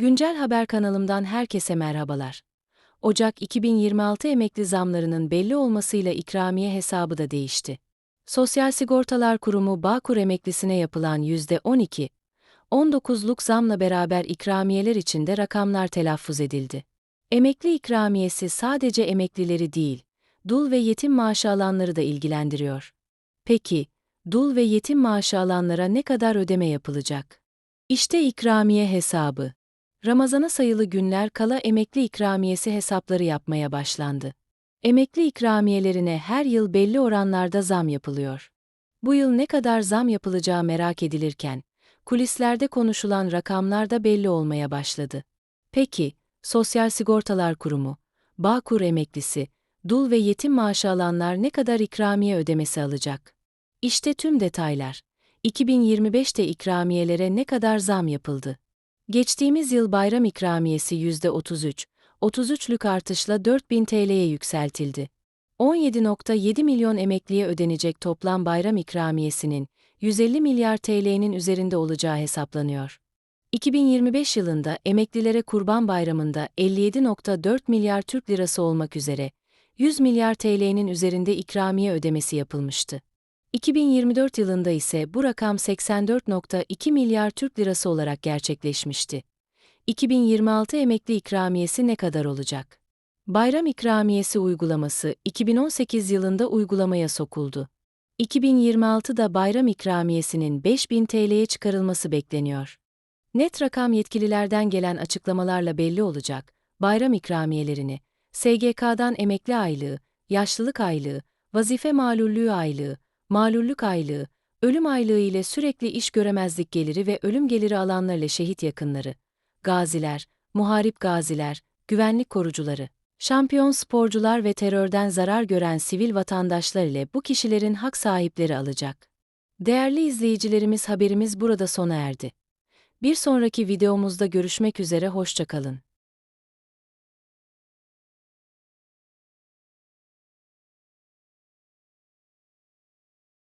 Güncel Haber kanalımdan herkese merhabalar. Ocak 2026 emekli zamlarının belli olmasıyla ikramiye hesabı da değişti. Sosyal Sigortalar Kurumu Bağkur emeklisine yapılan %12, 19'luk zamla beraber ikramiyeler içinde rakamlar telaffuz edildi. Emekli ikramiyesi sadece emeklileri değil, dul ve yetim maaşı alanları da ilgilendiriyor. Peki, dul ve yetim maaşı alanlara ne kadar ödeme yapılacak? İşte ikramiye hesabı. Ramazana sayılı günler kala emekli ikramiyesi hesapları yapmaya başlandı. Emekli ikramiyelerine her yıl belli oranlarda zam yapılıyor. Bu yıl ne kadar zam yapılacağı merak edilirken, kulislerde konuşulan rakamlar da belli olmaya başladı. Peki, Sosyal Sigortalar Kurumu, Bağkur emeklisi, dul ve yetim maaşı alanlar ne kadar ikramiye ödemesi alacak? İşte tüm detaylar. 2025'te ikramiyelere ne kadar zam yapıldı? Geçtiğimiz yıl bayram ikramiyesi %33, 33'lük artışla 4000 TL'ye yükseltildi. 17.7 milyon emekliye ödenecek toplam bayram ikramiyesinin 150 milyar TL'nin üzerinde olacağı hesaplanıyor. 2025 yılında emeklilere Kurban Bayramı'nda 57.4 milyar Türk lirası olmak üzere 100 milyar TL'nin üzerinde ikramiye ödemesi yapılmıştı. 2024 yılında ise bu rakam 84.2 milyar Türk lirası olarak gerçekleşmişti. 2026 emekli ikramiyesi ne kadar olacak? Bayram ikramiyesi uygulaması 2018 yılında uygulamaya sokuldu. 2026'da bayram ikramiyesinin 5000 TL'ye çıkarılması bekleniyor. Net rakam yetkililerden gelen açıklamalarla belli olacak. Bayram ikramiyelerini SGK'dan emekli aylığı, yaşlılık aylığı, vazife malullüğü aylığı, malullük aylığı, ölüm aylığı ile sürekli iş göremezlik geliri ve ölüm geliri alanlarıyla şehit yakınları, gaziler, muharip gaziler, güvenlik korucuları, şampiyon sporcular ve terörden zarar gören sivil vatandaşlar ile bu kişilerin hak sahipleri alacak. Değerli izleyicilerimiz haberimiz burada sona erdi. Bir sonraki videomuzda görüşmek üzere hoşçakalın.